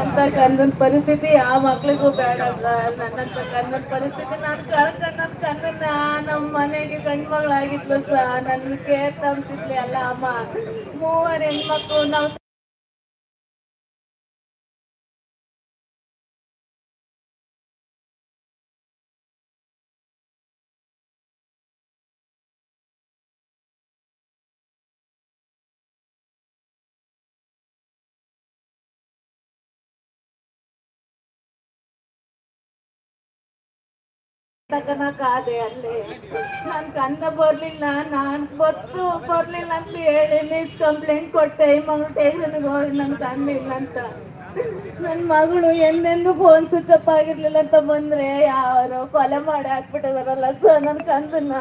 ಅಂತ ಕನ್ನಡ ಪರಿಸ್ಥಿತಿ, ಆ ಮಕ್ಳಿಗೂ ಬೇಡ ನನ್ನ ನನ್ನಂತ ಕನ್ನಡ ಪರಿಸ್ಥಿತಿ, ನಾನು ಕಳ್ಕೊಂಡ್ ನನ್ ಕನ್ನಡ ನಮ್ಮ ಮನೆಗೆ ಗಂಡು ಮಗಳಾಗಿದ್ಲು ಸರ್ ನನ್ನ ಕೇರ್ ತಂತಿದ್ಲಿ ಅಲ್ಲ ಅಮ್ಮ. ಮೂವರು ಹೆಣ್ಮಕ್ಳು, ನಾವು ತಕನಕ್ಕಾದೆ ಅಲ್ಲಿ ನನ್ ಕಂದ ಬರ್ಲಿಲ್ಲ, ನಾನ್ ಗೊತ್ತು ಬರ್ಲಿಲ್ಲ ಅಂತ ಹೇಳಿ ಮಿಸ್ ಕಂಪ್ಲೇಂಟ್ ಕೊಟ್ಟೆ. ಈ ಮಗಳು ಟೇಷನ್ಗೆ ಹೋಗಿ ನನ್ ಕಂದ ಇಲ್ಲ ಅಂತ. ನನ್ ಮಗಳು ಎಂದೆಂದು ಫೋನ್ ಸ್ವಿಚ್ ಅಪ್ ಆಗಿರ್ಲಿಲ್ಲ ಅಂತ ಬಂದ್ರೆ ಯಾರು ಕೊಲೆ ಮಾಡಿ ಹಾಕ್ಬಿಟ್ಟಿದಾರಲ್ಲ ಸರ್ ನನ್ ಕಂದನ್ನ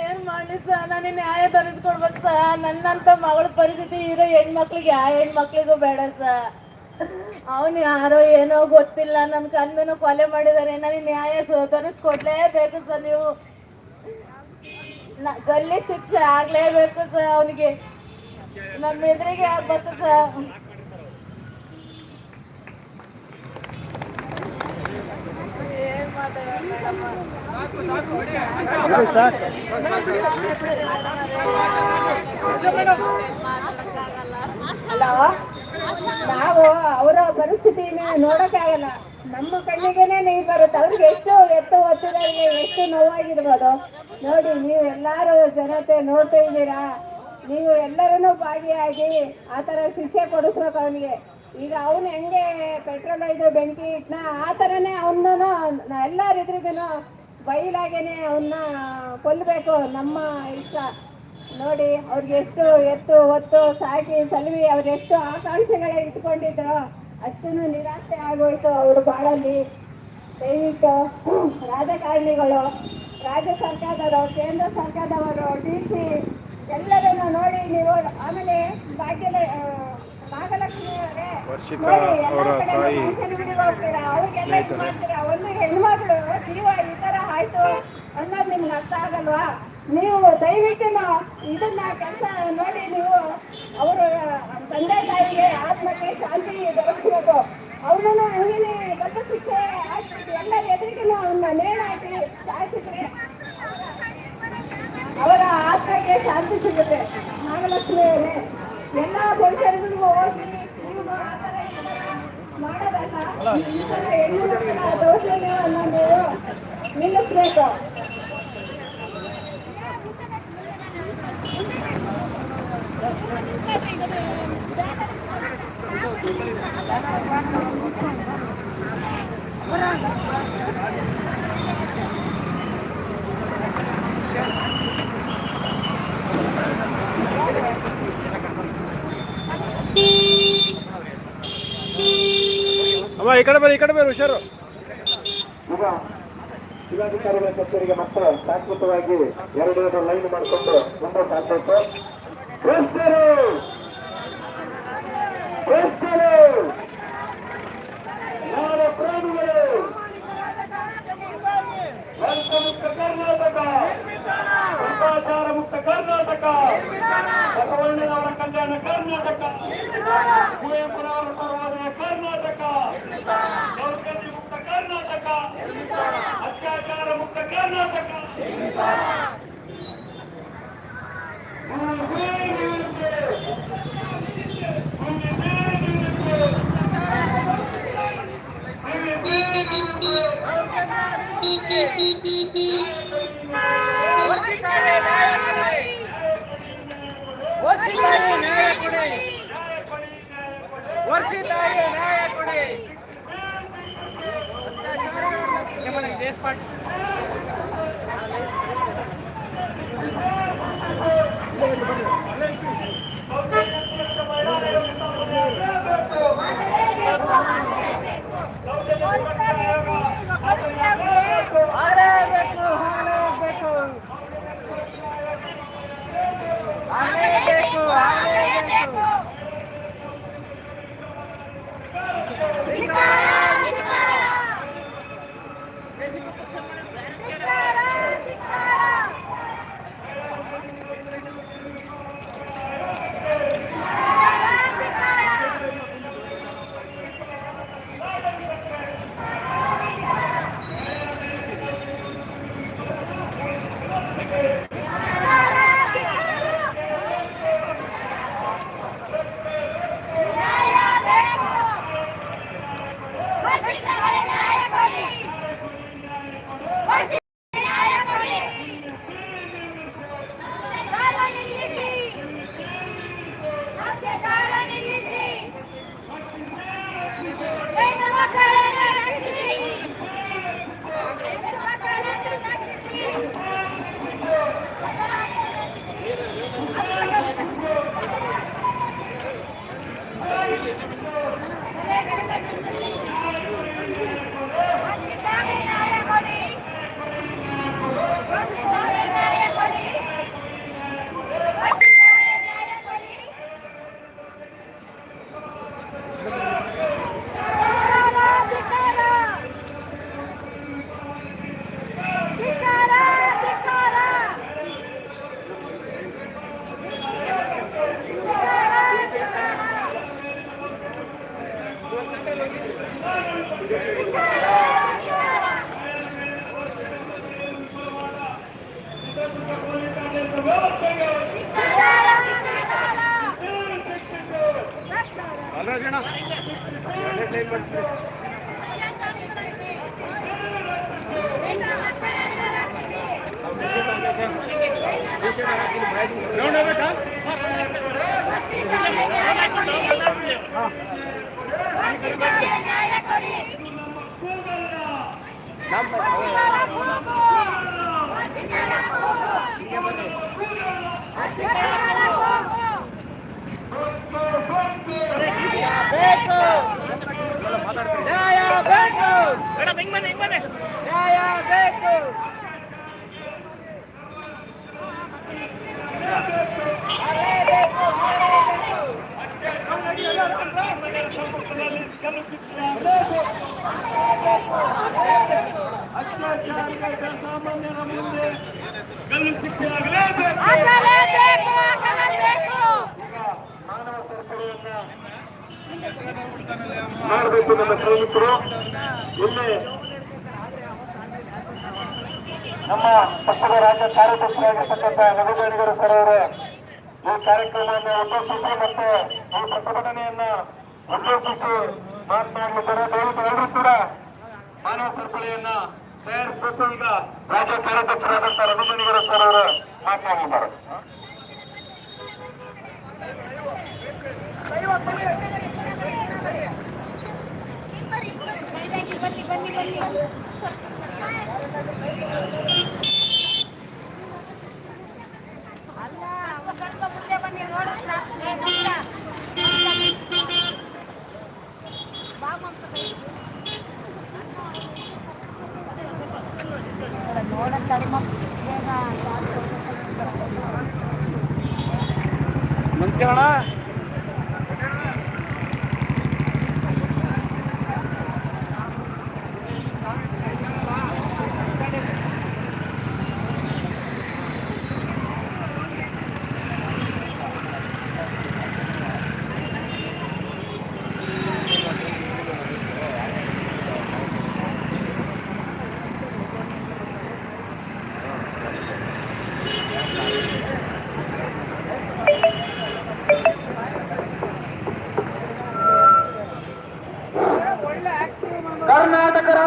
ಏನ್ ಮಾಡ್ಲಿ ಸರ್ ನಾನು ನ್ಯಾಯ ತರಿಸ್ಕೊಡ್ಬೇಕು ಸರ್ ನನ್ನಂತ ಮಗಳ ಪರಿಸ್ಥಿತಿ ಇರೋ ಹೆಣ್ಮಕ್ಳಿಗೆ ಯಾವ ಹೆಣ್ಮಕ್ಳಿಗೂ ಬೇಡ ಸರ್ ಅವನು ಯಾರೋ ಏನೋ ಗೊತ್ತಿಲ್ಲ ನನ್ನ ಕಂದನು ಕೊಲೆ ಮಾಡಿದ್ದಾರೆ ನನಗೆ ನ್ಯಾಯ ತರಿಸ್ಕೊಡ್ಲೇಬೇಕು ಸರ್ ನೀವು. ಗಲ್ಲಿ ಶಿಕ್ಷೆ ಆಗ್ಲೇಬೇಕು ಸರ್ ಅವನಿಗೆ. ನಮ್ಮ ಎದುರಿಗೆ ಆಗ್ಬೇಕು ಸರ್ ಹಲೋ ನಾವು ಅವರ ಪರಿಸ್ಥಿತಿನ ನೋಡಕ್ಕಾಗಲ್ಲ ನಮ್ಮ ಕಣ್ಣಿಗೆನೆ ನೀರು ಬರುತ್ತೆ. ಅವ್ರಿಗೆ ಎಷ್ಟು ಎತ್ತು ಒತ್ತಿದ್ರೆ ಎಷ್ಟು ನೋವಾಗಿರ್ಬೋದು. ನೋಡಿ, ನೀವು ಎಲ್ಲರೂ ಜನತೆ ನೋಡ್ತಾ ಇದ್ದೀರಾ? ನೀವು ಎಲ್ಲರೂ ಭಾಗಿಯಾಗಿ ಆ ಥರ ಶಿಕ್ಷೆ ಕೊಡಿಸ್ಬೇಕು ಅವನಿಗೆ. ಈಗ ಅವನು ಹೆಂಗೆ ಪೆಟ್ರೋಲ್ ಇದ್ರು ಬೆಂಕಿ ಇಟ್ನ, ಆ ಥರನೇ ಅವನನ್ನು ಎಲ್ಲರ ಬೈಲಾಗೇನೆ ಅವನ್ನ ಕೊಲ್ಲಬೇಕು ನಮ್ಮ ಇಷ್ಟ. ನೋಡಿ, ಅವ್ರಿಗೆ ಎಷ್ಟು ಎತ್ತು ಒತ್ತು ಸಾಕಿ ಸಲುವಿ ಎಷ್ಟು ಆಕಾಂಕ್ಷೆಗಳ ಇಟ್ಕೊಂಡಿದ್ರು ಅಷ್ಟನ್ನು ನಿರಾಸೆ ಆಗೋಯ್ತು ಅವರು ಬಾಳಲ್ಲಿ. ದೈವಿಕ ರಾಜಕಾರಣಿಗಳು, ರಾಜ್ಯ ಸರ್ಕಾರದವರು, ಕೇಂದ್ರ ಸರ್ಕಾರದವರು, ಡಿ ಸಿ ಎಲ್ಲರನ್ನು ನೋಡಿ ನೀವು ಆಮೇಲೆ ಭಾಗ್ಯದ ವರ್ಷಿತಾ ಅವರ ತಾಯಿ ಮಾಡ್ತೀರಾ? ಒಂದು ಹೆಣ್ಮಗಳು ಜೀವ ಈ ತರ ಆಯ್ತು ಅನ್ನೋದು ನಿಮ್ಗೆ ಅರ್ಥ ಆಗಲ್ವಾ? ನೀವು ದಯವಿಟ್ಟು ಇದನ್ನ ಕೆಲಸ ನೋಡಿ ನೀವು ಅವರ ತಂದೆ ತಾಯಿಗೆ ಆತ್ಮಕ್ಕೆ ಶಾಂತಿ ದೊರಕಬೇಕು. ಅವನನ್ನು ಹಂಗೇನೆ ದೊಡ್ಡ ಶಿಕ್ಷೆ ಹಾಕ್ಬಿಟ್ಟು ಎಲ್ಲ ಎದುರಿಗೂ ಅವನ್ನ ನೇಣಾಕಿ ಸಾಯಿಸಿದ್ರೆ ಅವರ ಆತ್ಮಕ್ಕೆ ಶಾಂತಿ ಸಿಗುತ್ತೆ. ನಾಗಲಕ್ಷ್ಮಿ ಎಲ್ಲ ಪೊಲೀಸರಿಗೂ ಹೋಗಿ ನೀವು ಆ ಥರ ಈ ಥರ ಮಾಡೋದಲ್ಲ ಈ ಥರ ಹೆಣ್ಣು ಮಕ್ಕಳ ದೌರ್ಜನ್ಯ ಅನ್ನೋದು ನಿಲ್ಲಿಸ್ಬೇಕು ಅಮ್ಮ, ಈ ಕಡೆ ಬರ್ರಿ, ಈ ಕಡೆ ಬರ್ರಿ, ಹುಷಾರು. ಜಿಲ್ಲಾಧಿಕಾರಿಗಳ ಕಚೇರಿಗೆ ಮಾತ್ರ ಶಾಶ್ವತವಾಗಿ ಎರಡು ಎರಡು ಲೈನ್ ಮಾಡಿಕೊಂಡು ಮುಂದೆ ಸಾಗಬೇಕು ಬಸವಣ್ಣನವರ ಕಲ್ಯಾಣ ಕರ್ನಾಟಕ ಕುವೆಂಪುರವರ ಪರವಾದ ಕರ್ನಾಟಕ ದೌರ್ಜನ್ಯ ಮುಕ್ತ ಕರ್ನಾಟಕ ಅತ್ಯಾಚಾರ ಮುಕ್ತ ಕರ್ನಾಟಕ Thank you. ವರ್ಷಿತಾಯಿ ನ್ಯಾಯ ಕೊಡಿ. ವರ್ಷಿತಾಯಿ ನ್ಯಾಯ ಕೊಡಿ. ಮುಂದೆ ನಿಲ್ಲುತ್ತೆ. ಬಾಲರಾಜಣ್ಣ ನೋಡ್ಬೇಕಾ ಸಾಮಾನ್ಯರ ಮುಂದೆ ಗಲ್ಲು ಶಿಕ್ಷೆ ಆಗಲೇಬೇಕು ಮಾನವ ಸರಪಳಿಯನ್ನ ಮಾಡಬೇಕು ನಮ್ಮ ಸೈನಿಕರು ಇಲ್ಲಿ ನಮ್ಮ ಪಕ್ಷದ ರಾಜ್ಯ ಕಾರ್ಯದರ್ಶಿಯಾಗಿರ್ತಕ್ಕಂಥ ರಘುಬೇಣಿಗರು ಸರ್ ಅವರು, ಈ ಕಾರ್ಯಕ್ರಮವನ್ನು ಉದ್ದೇಶಿಸಿ ಮತ್ತು ಈ ಪ್ರತಿಭಟನೆಯನ್ನ ಉದ್ದೇಶಿಸಿ ಮಾತನಾಡಲಿದ್ದಾರೆ. ದಯವಿಟ್ಟು ಎಲ್ಲರೂ ಕೂಡ ಮಾನವ ಸರಪಳಿಯನ್ನ ತಯಾರಿಸಬೇಕು. ಈಗ ರಾಜ್ಯ ಕಾರ್ಯಾಧ್ಯಕ್ಷರಾದಂತಹ ರಘುಬೇಣಿಗರು ಸರ್ ಅವರು ಮಾತನಾಡಿದ್ದಾರೆ. ಬನ್ನಿ ಬನ್ನಿ ಬನ್ನಿ ಅಲ್ಲ ಸ್ವಲ್ಪ ಮುಂದೆ ಬನ್ನಿ ನೋಡಿದ್ರ ನೋಡಂತ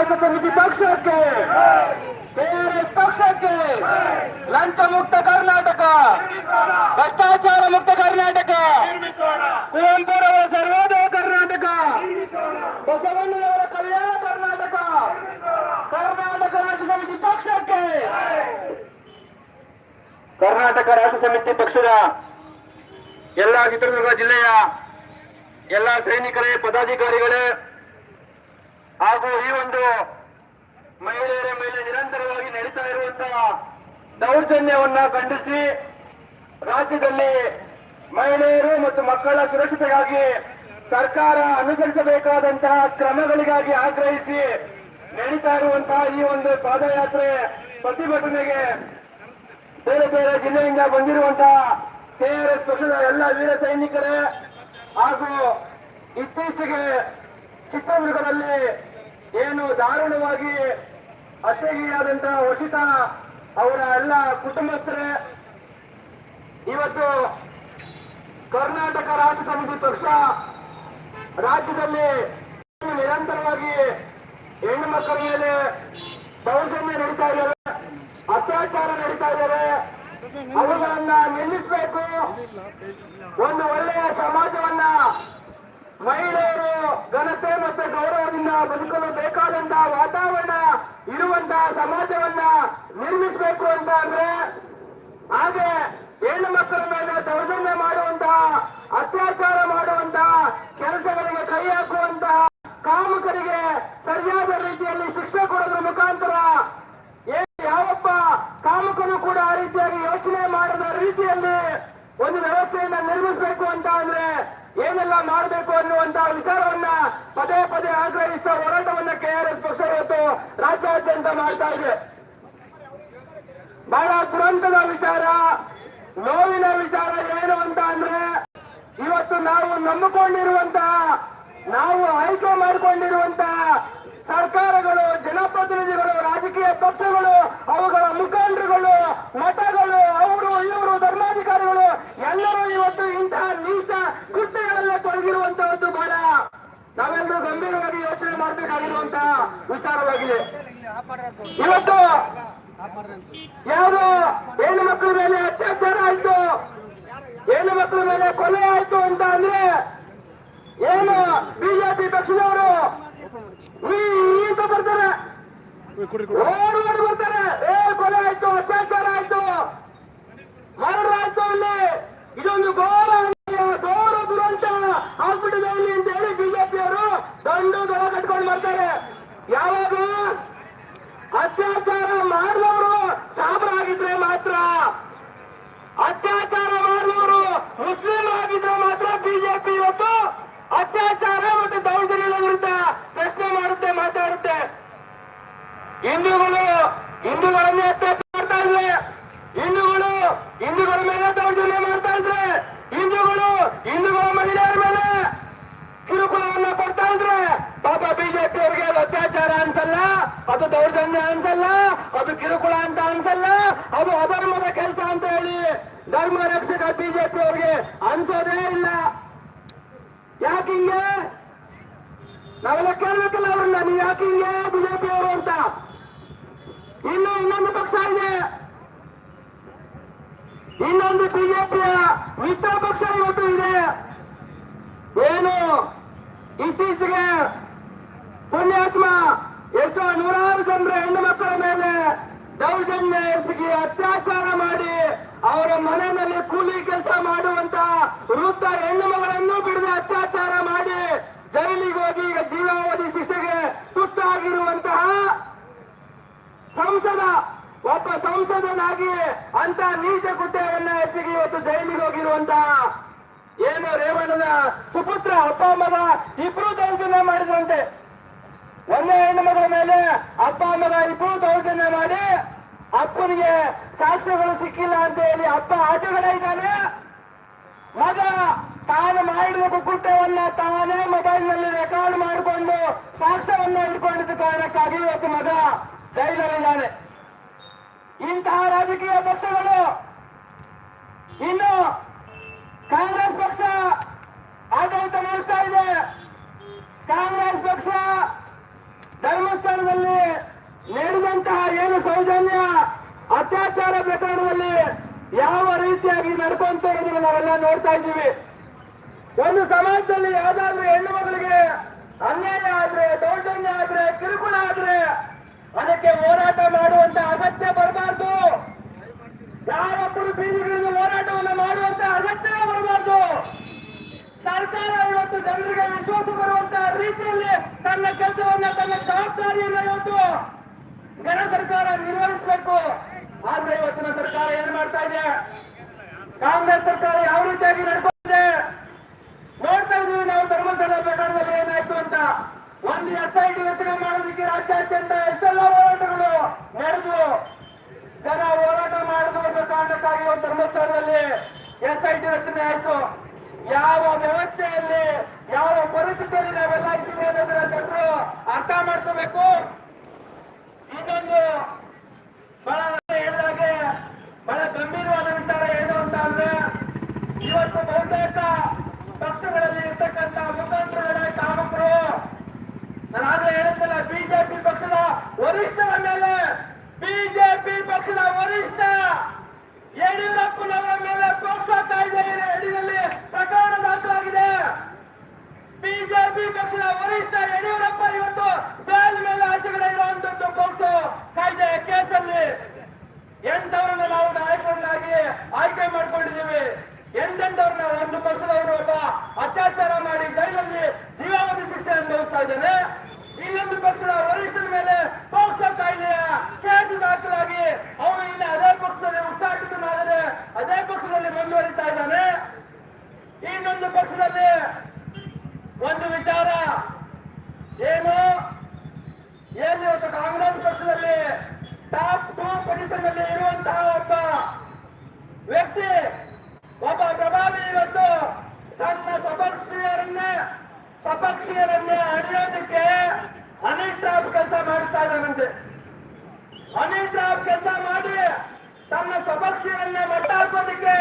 ರಾಜ್ಯ ಸಮಿತಿ ಪಕ್ಷಕ್ಕೆ. ಕೆಆರ್ಎಸ್ ಪಕ್ಷಕ್ಕೆ. ಲಂಚ ಮುಕ್ತ ಕರ್ನಾಟಕ. ಭ್ರಷ್ಟಾಚಾರ ಮುಕ್ತ ಕರ್ನಾಟಕ. ಕುವೆಂಪುರವರ ಸರ್ವೋದಯ ಕರ್ನಾಟಕ. ಬಸವಣ್ಣನವರ ಕಲ್ಯಾಣ ಕರ್ನಾಟಕ. ಕರ್ನಾಟಕ ರಾಜ್ಯ ಸಮಿತಿ ಪಕ್ಷಕ್ಕೆ. ಕರ್ನಾಟಕ ರಾಜ್ಯ ಸಮಿತಿ ಪಕ್ಷದ ಎಲ್ಲ ಚಿತ್ರದುರ್ಗ ಜಿಲ್ಲೆಯ ಎಲ್ಲ ಸೈನಿಕರೇ, ಪದಾಧಿಕಾರಿಗಳೇ ಹಾಗೂ ಈ ಒಂದು ಮಹಿಳೆಯರ ಮೇಲೆ ನಿರಂತರವಾಗಿ ನಡೀತಾ ಇರುವಂತಹ ದೌರ್ಜನ್ಯವನ್ನ ಖಂಡಿಸಿ ರಾಜ್ಯದಲ್ಲಿ ಮಹಿಳೆಯರು ಮತ್ತು ಮಕ್ಕಳ ಸುರಕ್ಷತೆಗಾಗಿ ಸರ್ಕಾರ ಅನುಸರಿಸಬೇಕಾದಂತಹ ಕ್ರಮಗಳಿಗಾಗಿ ಆಗ್ರಹಿಸಿ ನಡೀತಾ ಇರುವಂತಹ ಈ ಒಂದು ಪಾದಯಾತ್ರೆ ಪ್ರತಿಭಟನೆಗೆ ಬೇರೆ ಬೇರೆ ಜಿಲ್ಲೆಯಿಂದ ಬಂದಿರುವಂತಹ ಕೆಆರ್ಎಸ್ ಪಕ್ಷದ ಎಲ್ಲ ವೀರ ಸೈನಿಕರೇ ಹಾಗೂ ಇತ್ತೀಚೆಗೆ ಚಿತ್ರದುರ್ಗದಲ್ಲಿ ಏನು ದಾರುಣವಾಗಿ ಹತ್ಯೆಗೀಡಾದಂತಹ ವಶಿತ ಅವರ ಎಲ್ಲ ಕುಟುಂಬಸ್ಥರೇ, ಇವತ್ತು ಕರ್ನಾಟಕ ರಾಜ್ಯ ಸಮಿತಿ ಪಕ್ಷ ರಾಜ್ಯದಲ್ಲಿ ನಿರಂತರವಾಗಿ ಹೆಣ್ಣು ಮಕ್ಕಳ ಮೇಲೆ ದೌರ್ಜನ್ಯ ನಡೀತಾ ಇದ್ದಾರೆ ಅತ್ಯಾಚಾರ ನಡೀತಾ ಇದ್ದಾರೆ ಅವುಗಳನ್ನ ನಿಲ್ಲಿಸಬೇಕು. ಒಂದು ಒಳ್ಳೆಯ ಸಮಾಜವನ್ನ ಮಹಿಳೆಯರು ಘನತೆ ಮತ್ತು ಗೌರವದಿಂದ ಬದುಕಲು ಬೇಕಾದಂತಹ ವಾತಾವರಣ ಇರುವಂತಹ ಸಮಾಜವನ್ನ ನಿರ್ಮಿಸಬೇಕು ಅಂತ ಅಂದ್ರೆ ಹಾಗೆ ಹೆಣ್ಣು ಮಕ್ಕಳ ಮೇಲೆ ದೌರ್ಜನ್ಯ ಮಾಡುವಂತಹ, ಅತ್ಯಾಚಾರ ಮಾಡುವಂತಹ ಕೆಲಸಗಳಿಗೆ ಕೈ ಹಾಕುವಂತಹ ಕಾಮಕರಿಗೆ ಸರಿಯಾದ ರೀತಿಯಲ್ಲಿ ಶಿಕ್ಷೆ ಕೊಡೋದ್ರ ಮುಖಾಂತರ ಯಾವೊಬ್ಬ ಕಾಮಕನು ಕೂಡ ಆ ರೀತಿಯಾಗಿ ಯೋಚನೆ ಮಾಡದ ರೀತಿಯಲ್ಲಿ ಒಂದು ವ್ಯವಸ್ಥೆಯನ್ನ ನಿರ್ಮಿಸಬೇಕು ಅಂತ ಅಂದ್ರೆ ಏನೆಲ್ಲ ಮಾಡಬೇಕು ಅನ್ನುವಂತ ವಿಚಾರವನ್ನ ಪದೇ ಪದೇ ಆಗ್ರಹಿಸಿದ ಹೋರಾಟವನ್ನ ಕೆಆರ್ಎಸ್ ಪಕ್ಷ ಇವತ್ತು ರಾಜ್ಯಾದ್ಯಂತ ಮಾಡ್ತಾ ಇದೆ. ಬಹಳ ದುರಂತದ ವಿಚಾರ, ನೋವಿನ ವಿಚಾರ ಏನು ಅಂತ ಅಂದ್ರೆ ಇವತ್ತು ನಾವು ನಂಬಿಕೊಂಡಿರುವಂತಹ, ನಾವು ಆಯ್ಕೆ ಮಾಡಿಕೊಂಡಿರುವಂತಹ ಸರ್ಕಾರಗಳು, ಜನಪ್ರತಿನಿಧಿಗಳು, ರಾಜಕೀಯ ಪಕ್ಷಗಳು, ಅವುಗಳ ಮುಖಂಡರುಗಳು, ಮಠಗಳು, ಅವರು, ಇವರು ಧರ್ಮಾಧಿಕಾರಿಗಳು, ಎಲ್ಲರೂ ಇವತ್ತು ಇಂತಹ ನೀಚ ಕೃತ್ಯಗಳಲ್ಲೇ ತೊಡಗಿರುವಂತಹದ್ದು ಬಹಳ ನಾವೆಲ್ಲರೂ ಗಂಭೀರವಾಗಿ ಯೋಚನೆ ಮಾಡಬೇಕಾಗಿರುವಂತಹ ವಿಚಾರವಾಗಿದೆ. ಇವತ್ತು ಯಾವುದು ಹೆಣ್ಣು ಮಕ್ಕಳ ಮೇಲೆ ಅತ್ಯಾಚಾರ ಆಯ್ತು. ಹೆಣ್ಣು ಮಕ್ಕಳ ಮೇಲೆ ಕೊಲೆ ಆಯ್ತು ಅಂತ ಅಂದ್ರೆ ಏನು ಬಿಜೆಪಿ ಪಕ್ಷದವರು ಅಂತ ಬರ್ತಾರೆ ಓಡಿ ಓಡಿ ಬರ್ತಾರೆ. ಏ ಕೊಲೆ ಆಯ್ತು ಅತ್ಯಾಚಾರ ಆಯ್ತು. ಮರಣ ಆಯ್ತು ಅಲ್ಲಿ. ಇದೊಂದು ಘೋರ ಘೋರ ದುರಂತ ಆಗ್ಬಿಟ್ಟಿದೆ ಇಲ್ಲಿ ಅಂತ ಹೇಳಿ ಬಿಜೆಪಿ ಅವರು ದಂಡು ದೊಡ ಕಟ್ಕೊಂಡು ಬರ್ತಾರೆ ಯಾವಾಗ? ಅತ್ಯಾಚಾರ ಮಾಡಿದವರು ಸಾಬರಾಗಿದ್ರೆ ಮಾತ್ರ. ಅತ್ಯಾಚಾರ ಮಾಡಿದವರು ಮುಸ್ಲಿಂ ಆಗಿದ್ರೆ ಮಾತ್ರ ಬಿಜೆಪಿ ಇವತ್ತು ಅತ್ಯಾಚಾರ ಮತ್ತು ದೌರ್ಜನ್ಯದ ವಿರುದ್ಧ ಪ್ರಶ್ನೆ ಮಾಡುತ್ತೆ, ಮಾತಾಡುತ್ತೆ. ಹಿಂದೂಗಳು ಹಿಂದೂಗಳನ್ನೇ ಅತ್ಯಾಚಾರ ಮಾಡ್ತಾ ಇದ್ರೆ ಹಿಂದೂಗಳು ಹಿಂದೂಗಳ ಮೇಲೆ ದೌರ್ಜನ್ಯ ಮಾಡ್ತಾ ಇದ್ರೆ ಹಿಂದೂಗಳು ಹಿಂದೂಗಳ ಮಹಿಳೆಯರ ಮೇಲೆ ಕಿರುಕುಳವನ್ನ ಕೊಡ್ತಾ ಇದ್ರೆ ಪಾಪ ಬಿಜೆಪಿ ಅವರಿಗೆ ಅದು ಅತ್ಯಾಚಾರ ಅನ್ಸಲ್ಲ, ಅದು ದೌರ್ಜನ್ಯ ಅನ್ಸಲ್ಲ, ಅದು ಕಿರುಕುಳ ಅಂತ ಅನ್ಸಲ್ಲ, ಅದು ಅಧರ್ಮದ ಕೆಲಸ ಅಂತ ಹೇಳಿ ಧರ್ಮ ರಕ್ಷಕ ಬಿಜೆಪಿ ಅವರಿಗೆ ಅನ್ಸೋದೇ ಇಲ್ಲ. ಯಾಕಿಂಗೆ ನಾವೆಲ್ಲ ಕೇಳ್ಬೇಕಲ್ಲ ಅವ್ರನ್ನ, ನೀವು ಯಾಕೆ ಹಿಂಗೆ ಬಿಜೆಪಿ ಅವರು ಅಂತ? ಇನ್ನು ಇನ್ನೊಂದು ಪಕ್ಷ ಇದೆ. ಇನ್ನೊಂದು ಬಿಜೆಪಿಯ ಮಿತ್ರ ಪಕ್ಷ ಇವತ್ತು ಇದೆ. ಏನು? ಇತ್ತೀಚೆಗೆ ಪುಣ್ಯಾತ್ಮ ಎಷ್ಟೋ ನೂರಾರು ಜನರ ಹೆಣ್ಣು ಮಕ್ಕಳ ಮೇಲೆ ದೌರ್ಜನ್ಯ ಎಸಗಿ ಅತ್ಯಾಚಾರ ಮಾಡಿ ಅವರ ಮನೆಯಲ್ಲಿ ಕೂಲಿ ಕೆಲಸ ಮಾಡುವಂತ ವೃದ್ಧ ಹೆಣ್ಣು ಮಗಳನ್ನು ಬಿಡದೆ ಅತ್ಯಾಚಾರ ಮಾಡಿ ಜೈಲಿಗೆ ಹೋಗಿ ಈಗ ಜೀವಾವಧಿ ಶಿಕ್ಷೆಗೆ ತುತ್ತಾಗಿರುವಂತಹ ಸಂಸದ, ಒಬ್ಬ ಸಂಸದನಾಗಿ ಅಂತ ನೀಚ ಕೃತ್ಯವನ್ನ ಎಸಗಿ ಇವತ್ತು ಜೈಲಿಗೆ ಹೋಗಿರುವಂತ ಏನು ರೇವಣ್ಣನ ಸುಪುತ್ರ ಅಪ್ಪ, ಮಗ ಇಬ್ರು ದೌರ್ಜನ್ಯ ಮಾಡಿದ್ರಂತೆ. ಒಂದೇ ಹೆಣ್ಣು ಮಗಳ ಮೇಲೆ ಅಪ್ಪ, ಮಗ ಇಬ್ರು ದೌರ್ಜನ್ಯ ಮಾಡಿ ಅಪ್ಪನಿಗೆ ಸಾಕ್ಷ್ಯಗಳು ಸಿಕ್ಕಿಲ್ಲ ಅಂತ ಹೇಳಿ ಅಪ್ಪ ಆಚೆಗಡೆ ಇದ್ದಾನೆ. ಮಗ ತಾನು ಮಾಡಿದ ಕುಕೃತ್ಯವನ್ನ ತಾನೇ ಮೊಬೈಲ್ನಲ್ಲಿ ರೆಕಾರ್ಡ್ ಮಾಡಿಕೊಂಡು ಸಾಕ್ಷ್ಯವನ್ನ ಇಟ್ಕೊಂಡಿದ್ದ ಕಾರಣಕ್ಕಾಗಿ ಇವತ್ತು ಮಗ ಜೈಲಲ್ಲಿದ್ದಾನೆ. ಇಂತಹ ರಾಜಕೀಯ ಪಕ್ಷಗಳು ಇನ್ನು ಕಾಂಗ್ರೆಸ್ ಪಕ್ಷ ಆಡಳಿತ ನಡೆಸ್ತಾ ಇದೆ. ಕಾಂಗ್ರೆಸ್ ಪಕ್ಷ ಧರ್ಮಸ್ಥಳದಲ್ಲಿ ನಡೆದಂತಹ ಏನು ಸೌಜನ್ಯ ಅತ್ಯಾಚಾರ ಪ್ರಕರಣದಲ್ಲಿ ಯಾವ ರೀತಿಯಾಗಿ ನಡ್ಕೊಂತ ಇರೋದನ್ನ ನಾವೆಲ್ಲ ನೋಡ್ತಾ ಇದ್ದೀವಿ. ಒಂದು ಸಮಾಜದಲ್ಲಿ ಯಾವ್ದಾದ್ರೂ ಹೆಣ್ಣು ಮಗಳಿಗೆ ಅನ್ಯಾಯ ಆದ್ರೆ, ದೌರ್ಜನ್ಯ ಆದ್ರೆ, ಕಿರುಕುಳ ಆದ್ರೆ ಅದಕ್ಕೆ ಹೋರಾಟ ಮಾಡುವಂತ ಅಗತ್ಯ ಬರಬಾರ್ದು. ಯಾರೊಬ್ಬರು ಬೀದಿಗಳಿಂದ ಹೋರಾಟವನ್ನು ಮಾಡುವಂತ ಅಗತ್ಯವೇ ಬರಬಾರ್ದು. ಸರ್ಕಾರ ಇವತ್ತು ಜನರಿಗೆ ವಿಶ್ವಾಸ ಬರುವಂತಹ ರೀತಿಯಲ್ಲಿ ತನ್ನ ಕೆಲಸವನ್ನ, ತನ್ನ ಜವಾಬ್ದಾರಿಯನ್ನ ಇವತ್ತು ಜನ ಸರ್ಕಾರ ನಿರ್ವಹಿಸಬೇಕು. ಆದ್ರೆ ಇವತ್ತಿನ ಸರ್ಕಾರ ಏನ್ ಮಾಡ್ತಾ ಇದೆ? ಕಾಂಗ್ರೆಸ್ ಸರ್ಕಾರ ಯಾವ ರೀತಿಯಾಗಿ ನಡ್ಕೊಂಡಿದೆ? ನೋಡ್ತಾ ಇದೀವಿ ನಾವು ಧರ್ಮಸ್ಥಳ ಪ್ರಕರಣದಲ್ಲಿ ಏನಾಯ್ತು ಅಂತ. ಒಂದು ಎಸ್ ಐ ಟಿ ರಚನೆ ಮಾಡೋದಕ್ಕೆ ರಾಜ್ಯಾದ್ಯಂತ ಎಷ್ಟೆಲ್ಲ ಹೋರಾಟಗಳು ನಡೆದು ಜನ ಹೋರಾಟ ಮಾಡಿದ ಕಾರಣಕ್ಕಾಗಿ ಧರ್ಮಸ್ಥಳದಲ್ಲಿ ಎಸ್ ಐ ಟಿ ರಚನೆ ಆಯ್ತು. ಯಾವ ವ್ಯವಸ್ಥೆಯಲ್ಲಿ, ಯಾವ ಪರಿಸ್ಥಿತಿಯಲ್ಲಿ ನಾವೆಲ್ಲ ಇದ್ದೀವಿ ಅನ್ನೋದನ್ನ ಜನರು ಅರ್ಥ ಮಾಡ್ಕೋಬೇಕು. ಇಷ್ಟೊಂದು ಬಹಳ ಹೇಳಿದಾಗ ಬಹಳ ಗಂಭೀರವಾದ ವಿಚಾರ ಏನು ಅಂತ ಅಂದ್ರೆ ಇವತ್ತು ಬಹುತೇಕ ಪಕ್ಷಗಳಲ್ಲಿ ಇರ್ತಕ್ಕಂಥ ಮುಖಂಡರುಗಳೇ ಕಾಮಕರು ನಾನಾದ್ರೆ ಹೇಳುತ್ತಲ್ಲ ಬಿಜೆಪಿ ಪಕ್ಷದ ವರಿಷ್ಠರ ಮೇಲೆ, ಬಿಜೆಪಿ ಪಕ್ಷದ ವರಿಷ್ಠ ಯಡಿಯೂರಪ್ಪನವರ ಮೇಲೆ ಪೋಕ್ಸೋ ಕಾಯ್ದೆ ಅಡಿಯಲ್ಲಿ ಪ್ರಕರಣ ದಾಖಲಾಗಿದೆ. ಬಿಜೆಪಿ ಪಕ್ಷದ ವರಿಷ್ಠ ಯಡಿಯೂರಪ್ಪ ಇವತ್ತು ಬೇಲ್ ಮೇಲೆ ಆಚೆಗಡೆ ಇರುವಂತದ್ದು ಪೋಕ್ಸೋ ಕಾಯ್ದೆ ಕೇಸಲ್ಲಿ. ಎಂತವ್ರನ್ನ ನಾವು ನಾಯಕರನ್ನಾಗಿ ಆಯ್ಕೆ ಮಾಡ್ಕೊಂಡಿದ್ದೀವಿ. ಎಂತೆಂತವ್ರನ್ನ ಒಂದು ಪಕ್ಷದವರು ಒಬ್ಬ ಅತ್ಯಾಚಾರ ಮಾಡಿ ಜೈಲಲ್ಲಿ ಜೀವಾವಧಿ ಶಿಕ್ಷೆ ಅನುಭವಿಸ್ತಾ ಇದ್ದಾನೆ? ಇನ್ನೊಂದು ಪಕ್ಷದ ವರಿಷ್ಠನ ಮೇಲೆ ಪೋಕ್ಸೋ ಕಾಯ್ದೆಯ ಕೇಸು ದಾಖಲಾಗಿ ಅವನು ಇನ್ನು ಅದೇ ಪಕ್ಷದಲ್ಲಿ ಉಚ್ಚಾಟಿತನಾಗದೆ ಅದೇ ಪಕ್ಷದಲ್ಲಿ ಮುಂದುವರಿತಾ ಇದ್ದಾನೆ. ಇನ್ನೊಂದು ಪಕ್ಷದಲ್ಲಿ ಒಂದು ವಿಚಾರ. ಏನು? ಏನು ಇವತ್ತು ಕಾಂಗ್ರೆಸ್ ಪಕ್ಷದಲ್ಲಿ ಟಾಪ್ ಟೂ ಪೊಸಿಷನ್ ಅಲ್ಲಿ ಇರುವಂತಹ ಒಬ್ಬ ವ್ಯಕ್ತಿ, ಒಬ್ಬ ಪ್ರಭಾವಿ ಇವತ್ತು ತನ್ನ ಸಪಕ್ಷೀಯರನ್ನೇ ಸಪಕ್ಷೀಯರನ್ನೇ ಅಳಿಯೋದಕ್ಕೆ ಅನಿಲ್ ಟ್ರಾಪ್ ಕೆಲಸ ಮಾಡಿಸ್ತಾ ಇದ್ದಾನಂತೆ. ಅನಿಲ್ ಟ್ರಾಪ್ ಕೆಲಸ ಮಾಡಿ ತನ್ನ ಸಪಕ್ಷೀಯರನ್ನೇ ಮಟ್ಟ ಹಾಕೋದಕ್ಕೆ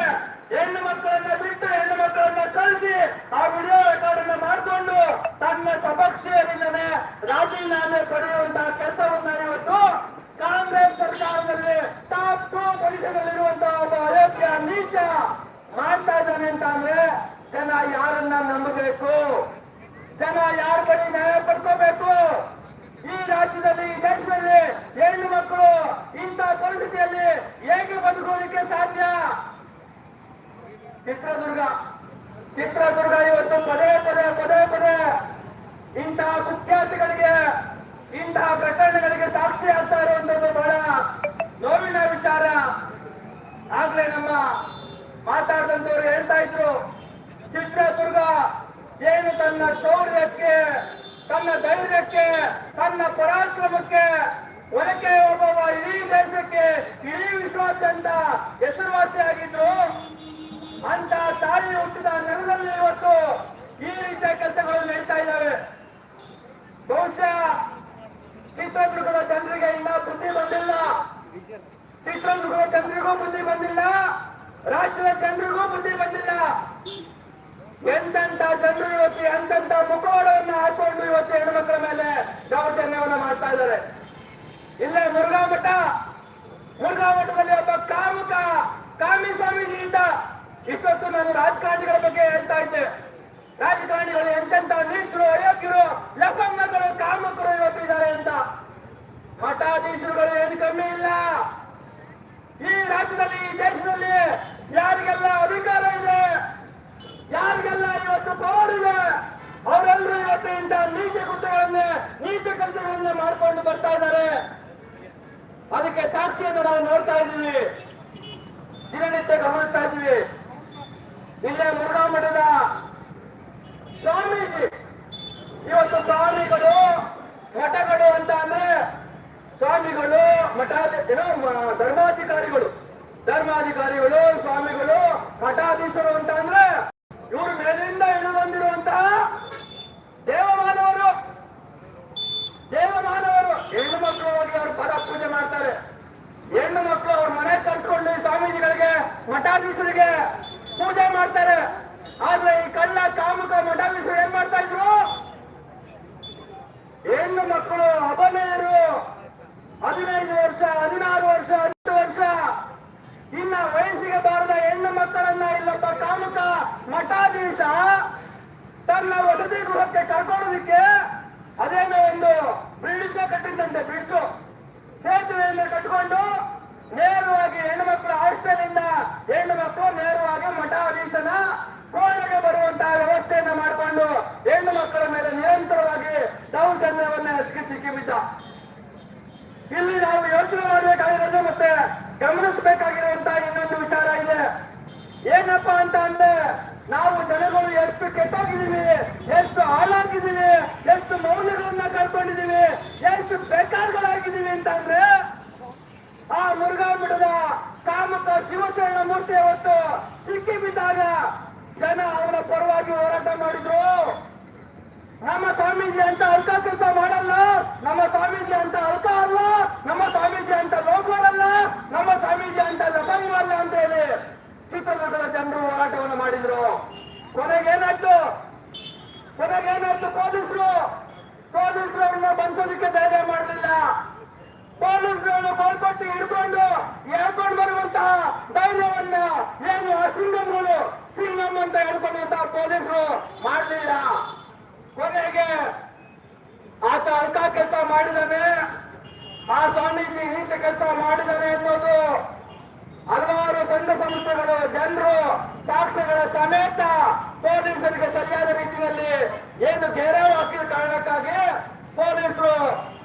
ಹೆಣ್ಣು ಮಕ್ಕಳನ್ನ ಬಿಟ್ಟು ಹೆಣ್ಣು ಮಕ್ಕಳನ್ನ ಕಳಿಸಿ ಆ ವಿಡಿಯೋ ರೆಕಾರ್ಡ್ ಅನ್ನ ಮಾಡಿಕೊಂಡು ತನ್ನ ಸಪಕ್ಷೀಯರಿಂದನೇ ರಾಜೀನಾಮೆ ಪಡೆಯುವಂತಹ ಕೆಲಸವನ್ನ ಇವತ್ತು ಕಾಂಗ್ರೆಸ್ ಸರ್ಕಾರದಲ್ಲಿ ಟಾಪ್ ಟೂ ಪೊಸಿಷನ್ ಒಬ್ಬ ಅಯೋಗ್ಯ ನೀಚ ಮಾಡ್ತಾ ಇದ್ದಾನೆ ಅಂತ ಅಂದ್ರೆ ಜನ ಯಾರನ್ನ ನಂಬಬೇಕು? ಜನ ಯಾರ ಬಳಿ ನ್ಯಾಯ ಪಡ್ಕೋಬೇಕು? ಈ ರಾಜ್ಯದಲ್ಲಿ, ಈ ದೇಶದಲ್ಲಿ ಹೆಣ್ಣು ಮಕ್ಕಳು ಇಂತಹ ಪರಿಸ್ಥಿತಿಯಲ್ಲಿ ಹೇಗೆ ಬದುಕೋದಕ್ಕೆ ಸಾಧ್ಯ? ಚಿತ್ರದುರ್ಗ ಚಿತ್ರದುರ್ಗ ಇವತ್ತು ಪದೇ ಪದೇ ಪದೇ ಪದೇ ಇಂತಹ ಕುಖ್ಯಾತಿಗಳಿಗೆ, ಇಂತಹ ಪ್ರಕರಣಗಳಿಗೆ ಸಾಕ್ಷಿ ಆಗ್ತಾ ಇರುವಂತದ್ದು ಬಹಳ ನೋವಿನ ವಿಚಾರ. ಆಗ್ಲೇ ನಮ್ಮ ಮಾತಾಡಿದಂತವ್ರು ಹೇಳ್ತಾ ಇದ್ರು, ಚಿತ್ರದುರ್ಗ ಏನು ತನ್ನ ಶೌರ್ಯಕ್ಕೆ, ತನ್ನ ಧೈರ್ಯಕ್ಕೆ, ತನ್ನ ಪರಾಕ್ರಮಕ್ಕೆ, ಒನಕೆ ಒಬ್ಬವ ಇಡೀ ದೇಶಕ್ಕೆ, ಇಡೀ ವಿಶ್ವಾದ್ಯಂತ ಹೆಸರುವಾಸಿಯಾಗಿದ್ರು. ಅಂತ ತಾಯಿ ಹುಟ್ಟಿದ ನೆಲದಲ್ಲಿ ಇವತ್ತು ಈ ರೀತಿಯ ಕೆಲಸಗಳು ನಡೀತಾ ಇದ್ದಾವೆ. ಬಹುಶಃ ಚಿತ್ರದುರ್ಗದ ಜನರಿಗೆ ಇನ್ನ ಬುದ್ಧಿ ಬಂದಿಲ್ಲ. ಚಿತ್ರದುರ್ಗದ ಜನರಿಗೂ ಬುದ್ಧಿ ಬಂದಿಲ್ಲ. ರಾಜ್ಯದ ಜನರಿಗೂ ಬುದ್ಧಿ ಬಂದಿಲ್ಲ. ಎಂತೆಂತ ಜನರು ಇವತ್ತು ಎಂತೆಂತ ಮುಖವಾಡವನ್ನ ಹಾಕೊಂಡು ಇವತ್ತು ಹೆಣ್ಮಕ್ಳ ಮೇಲೆ ದೌರ್ಜನ್ಯವನ್ನು ಮಾಡ್ತಾ ಇದ್ದಾರೆ. ಇಲ್ಲೇ ಮುರುಘಾ ಮಠ. ಮುರುಘಾ ಮಠದಲ್ಲಿ ಒಬ್ಬ ಕಾಮುಕ, ಕಾಮಿ ಸ್ವಾಮೀಜಿ ಇದ್ದ. ಇಷ್ಟೊತ್ತು ನಾನು ರಾಜಕಾರಣಿಗಳ ಬಗ್ಗೆ ಹೇಳ್ತಾ ಇದ್ದೆ. ರಾಜಕಾರಣಿಗಳು ಎಂತೆಂತ ನೀಚರು, ಅಯೋಗ್ಯರು, ಲಫಂಗಗಳು, ಕಾಮಕರು ಇವತ್ತು ಇದ್ದಾರೆ ಅಂತ. ಮಠಾಧೀಶರುಗಳು ಏನು ಕಮ್ಮಿ ಇಲ್ಲ. ಈ ರಾಜ್ಯದಲ್ಲಿ, ಈ ದೇಶದಲ್ಲಿ ಯಾರಿಗೆಲ್ಲ ಅಧಿಕಾರ ಇದೆ, ಯಾರಿಗೆಲ್ಲ ಇವತ್ತು ಪವರ್ ಇದೆ, ಅವರೆಲ್ಲರೂ ಇವತ್ತು ಇಂಥ ನೀಚ ಕೃತ್ಯಗಳನ್ನೇ, ನೀಚ ಕೆಲಸಗಳನ್ನೇ ಮಾಡ್ಕೊಂಡು ಬರ್ತಾ ಇದ್ದಾರೆ. ಅದಕ್ಕೆ ಸಾಕ್ಷಿಯನ್ನು ನಾವು ನೋಡ್ತಾ ಇದ್ದೀವಿ. ದಿನನಿತ್ಯ ಗಮನಿಸ್ತಾ ಇದ್ದೀವಿ. ಇಲ್ಲೇ ಮುರುಘಾ ಮಠದ ಸ್ವಾಮೀಜಿ. ಇವತ್ತು ಸ್ವಾಮಿಗಳು, ಮಠಗಳು ಅಂತ ಅಂದ್ರೆ ಸ್ವಾಮಿಗಳು, ಮಠಾಧಿ, ಏನೋ ಧರ್ಮಾಧಿಕಾರಿಗಳು. ಧರ್ಮಾಧಿಕಾರಿಗಳು, ಸ್ವಾಮಿಗಳು, ಮಠಾಧೀಶರು ಅಂತ ಅಂದ್ರೆ ಇವರು ಮೇಲಿಂದ ಇಳಿದು ಬಂದಿರುವಂತಹ ದೇವಮಾನವರು. ದೇವಮಾನವರು. ಹೆಣ್ಣು ಮಕ್ಕಳು ಹೋಗಿ ಅವರು ಪದ ಪೂಜೆ ಮಾಡ್ತಾರೆ. ಹೆಣ್ಣು ಮಕ್ಕಳು ಅವ್ರ ಮನೆ ಕರ್ಸ್ಕೊಂಡು ಸ್ವಾಮೀಜಿಗಳಿಗೆ, ಮಠಾಧೀಶರಿಗೆ ಪೂಜೆ ಮಾಡ್ತಾರೆ. ಆದ್ರೆ ಈ ಕಳ್ಳ ಕಾಮುಕ ಮಠಾಧೀಶರು ಏನ್ ಮಾಡ್ತಾ ಇದ್ರು? ಹೆಣ್ಣು ಮಕ್ಕಳು ಅಬಲೆಯರು ಹದಿನೈದು ವರ್ಷ, ಹದಿನಾರು ವರ್ಷ, ಹತ್ತು ವರ್ಷ. ಇನ್ನ ವಯಸ್ಸಿಗೆ ಬಾರದ ಹೆಣ್ಣು ಮಕ್ಕಳನ್ನ ಇಲ್ಲೊಬ್ಬ ಕಾಮುಕ ಮಠಾಧೀಶ ತನ್ನ ವಸತಿ ಗೃಹಕ್ಕೆ ಕರ್ಕೊಳ್ಳೋದಕ್ಕೆ ಅದೇನೋ ಒಂದು ಬ್ರಿಡ್ಜ್ ಕಟ್ಟಿದ್ದಂತೆ ಬ್ರಿಡ್ಜ್. ಸೇತುವೆಯನ್ನು ಕಟ್ಟಿಕೊಂಡು ನೇರವಾಗಿ ಹೆಣ್ಣು ಮಕ್ಕಳು ಹಾಸ್ಟೆಲಿಂದ ಹೆಣ್ಣು ಮಕ್ಕಳು ನೇರವಾಗಿ ಮಠಾಧೀಶನ ಕೋಣೆಗೆ ಬರುವಂತಹ ವ್ಯವಸ್ಥೆಯನ್ನ ಮಾಡಿಕೊಂಡು ಹೆಣ್ಣು ಮಕ್ಕಳ ಮೇಲೆ ನಿರಂತರವಾಗಿ ದೌರ್ಜನ್ಯವನ್ನ ಸಿಕ್ಕಿ ಸಿಕ್ಕಿಬಿದ್ದ ಇಲ್ಲಿ ನಾವು ಯೋಚನೆ ಮಾಡಬೇಕಾಗಿರೋದು ಮತ್ತೆ ಗಮನಿಸಬೇಕಾಗಿರುವಂತಹ ಇನ್ನೊಂದು ವಿಚಾರ ಇದೆ. ಏನಪ್ಪ ಅಂತ ಅಂದ್ರೆ ನಾವು ಜನಗಳು ಎಷ್ಟು ಕೆಟ್ಟೋಗಿದ್ದೀವಿ, ಎಷ್ಟು ಹಾಳಾಗಿದ್ದೀವಿ, ಎಷ್ಟು ಮೌಲ್ಯಗಳನ್ನ ಕಳ್ಕೊಂಡಿದ್ದೀವಿ, ಎಷ್ಟು ಬೇಕಾರ್ಗಳಾಗಿದ್ದೀವಿ ಅಂತ ಅಂದ್ರೆ ಆ ಮುರುಘಾ ಬಿಡದ ಕಾಮತ ಶಿವಶರಣ ಮೂರ್ತಿ ಅವತ್ತು ಸಿಕ್ಕಿ ಬಿದ್ದಾಗ ಜನ ಅವನ ಪರವಾಗಿ ಹೋರಾಟ ಮಾಡಿದ್ರು. ನಮ್ಮ ಸ್ವಾಮೀಜಿ ಅಂತ ಅಲ್ಕ ಕೆಲಸ ಮಾಡಲ್ಲ, ನಮ್ಮ ಸ್ವಾಮೀಜಿ ಅಂತ ಅಲ್ಕ ಅಲ್ಲ, ನಮ್ಮ ಸ್ವಾಮೀಜಿ ಅಂತ ಲೋಫರ್ ಅಲ್ಲ, ನಮ್ಮ ಸ್ವಾಮೀಜಿ ಅಂತ ಲಭಂಗ ಅಲ್ಲ ಅಂತ ಹೇಳಿ ಚಿತ್ರದುರ್ಗದ ಜನರು ಹೋರಾಟವನ್ನು ಮಾಡಿದ್ರು. ಕೊನೆಗೇನಾಯ್ತು? ಕೊನೆಗೇನಾಯ್ತು? ಪೊಲೀಸರು ಪೊಲೀಸರು ಅವನ್ನ ಬಂಧೋದಕ್ಕೆ ಧೈರ್ಯ ಮಾಡಲಿಲ್ಲ. ಪೊಲೀಸ್ಗಳನ್ನು ಬಲ್ಪಟ್ಟು ಹಿಡ್ಕೊಂಡು ಹೇಳ್ಕೊಂಡು ಬರುವಂತಹ ಧೈರ್ಯವನ್ನ ಏನು ಅಸಿಂಗಂಗಳು ಸಿಂಗಂ ಅಂತ ಹೇಳ್ಕೊಂಡಂತಹ ಪೊಲೀಸರು ಮಾಡಲಿಲ್ಲ. ಕೊನೆಗೆ ಆತ ಅರ್ಥ ಕೆಲಸ ಮಾಡಿದಾನೆ. ಆ ಸ್ವಾಮೀಜಿ ಈತ ಕೆಲಸ ಮಾಡಿದಾನೆ ಅನ್ನೋದು ಹಲವಾರು ಸಂಘ ಸಂಸ್ಥೆಗಳು, ಜನರು ಸಾಕ್ಷಿಗಳ ಸಮೇತ ಪೊಲೀಸರಿಗೆ ಸರಿಯಾದ ರೀತಿಯಲ್ಲಿ ಏನು ಗೆರೆವು ಹಾಕಿದ ಕಾರಣಕ್ಕಾಗಿ ಪೊಲೀಸರು